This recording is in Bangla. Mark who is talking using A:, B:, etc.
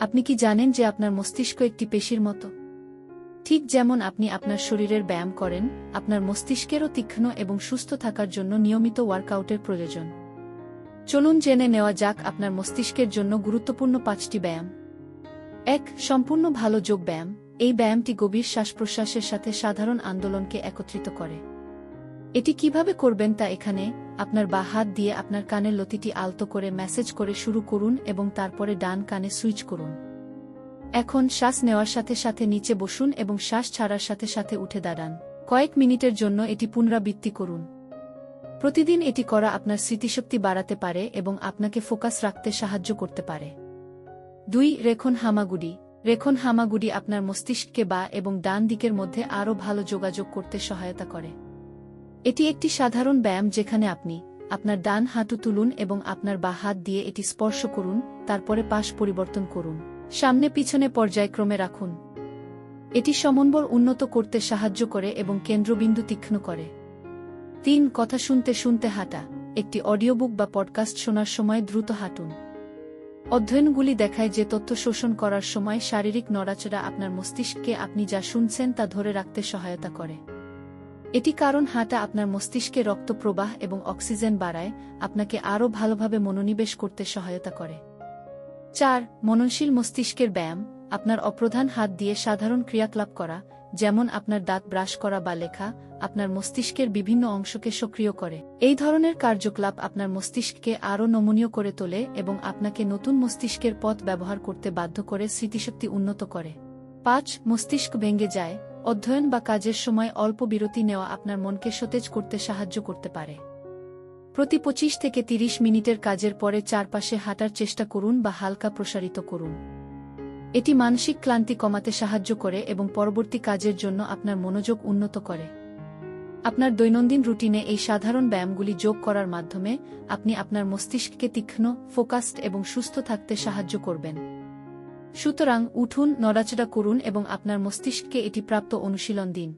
A: আপনি কি জানেন যে আপনার মস্তিষ্ক একটি পেশির মতো? ঠিক যেমন আপনি আপনার শরীরের ব্যায়াম করেন, আপনার মস্তিষ্কেরও তীক্ষ্ণ এবং সুস্থ থাকার জন্য নিয়মিত ওয়ার্কআউটের প্রয়োজন। চলুন জেনে নেওয়া যাক আপনার মস্তিষ্কের জন্য গুরুত্বপূর্ণ পাঁচটি ব্যায়াম। এক, সম্পূর্ণ ভালো যোগ ব্যায়াম। এই ব্যায়ামটি গভীর শ্বাস প্রশ্বাসের সাথে সাধারণ আন্দোলনকে একত্রিত করে। এটি কীভাবে করবেন তা এখানে আপনার বা হাত দিয়ে আপনার কানের লতিটি আলতো করে মেসেজ করে শুরু করুন এবং তারপরে ডান কানে সুইচ করুন। এখন শ্বাস নেওয়ার সাথে সাথে নিচে বসুন এবং শ্বাস ছাড়ার সাথে সাথে উঠে দাঁড়ান। কয়েক মিনিটের জন্য এটি পুনরাবৃত্তি করুন। প্রতিদিন এটি করা আপনার স্মৃতিশক্তি বাড়াতে পারে এবং আপনাকে ফোকাস রাখতে সাহায্য করতে পারে। দুই, রেখন হামাগুড়ি। রেখন হামাগুড়ি আপনার মস্তিষ্ককে বা এবং ডান দিকের মধ্যে আরও ভালো যোগাযোগ করতে সহায়তা করে। এটি একটি সাধারণ ব্যায়াম যেখানে আপনি আপনার ডান হাঁটু তুলুন এবং আপনার বা হাত দিয়ে এটি স্পর্শ করুন, তারপরে পাশ পরিবর্তন করুন। সামনে পিছনে পর্যায়ক্রমে রাখুন। এটি সমন্বর উন্নত করতে সাহায্য করে এবং কেন্দ্রবিন্দু তীক্ষ্ণ করে। তিন, কথা শুনতে শুনতে হাঁটা। একটি অডিওবুক বা পডকাস্ট শোনার সময় দ্রুত হাঁটুন। অধ্যয়নগুলি দেখায় যে তথ্য শোষণ করার সময় শারীরিক নড়াচড়া আপনার মস্তিষ্ককে আপনি যা শুনছেন তা ধরে রাখতে সহায়তা করে। এটি কারণ হাঁটা আপনার মস্তিষ্কে রক্ত প্রবাহ এবং অক্সিজেন বাড়ায়, আপনাকে আরও ভালোভাবে মনোনিবেশ করতে সহায়তা করে। চার, মননশীল মস্তিষ্কের ব্যায়াম, আপনার অপ্রধান হাত দিয়ে সাধারণ ক্রিয়াকলাপ করা, যেমন আপনার দাঁত ব্রাশ করা বা লেখা, আপনার মস্তিষ্কের বিভিন্ন অংশকে সক্রিয় করে। এই ধরনের কার্যকলাপ আপনার মস্তিষ্ককে আরও নমনীয় করে তোলে এবং আপনাকে নতুন মস্তিষ্কের পথ ব্যবহার করতে বাধ্য করে স্মৃতিশক্তি উন্নত করে। পাঁচ, মস্তিষ্ক ভেঙে যায় অধ্যয়ন বা কাজের সময় অল্প বিরতি নেওয়া আপনার মনকে সতেজ করতে সাহায্য করতে পারে। প্রতি পঁচিশ থেকে ৩০ মিনিটের কাজের পরে চারপাশে হাঁটার চেষ্টা করুন বা হালকা প্রসারিত করুন। এটি মানসিক ক্লান্তি কমাতে সাহায্য করে এবং পরবর্তী কাজের জন্য আপনার মনোযোগ উন্নত করে। আপনার দৈনন্দিন রুটিনে এই সাধারণ ব্যায়ামগুলি যোগ করার মাধ্যমে আপনি আপনার মস্তিষ্ককে তীক্ষ্ণ, ফোকাসড এবং সুস্থ থাকতে সাহায্য করবেন। সুতরাং উঠুন নড়াচড়া করুন এবং আপনার মস্তিষ্ককে এটি প্রাপ্ত অনুশীলন দিন।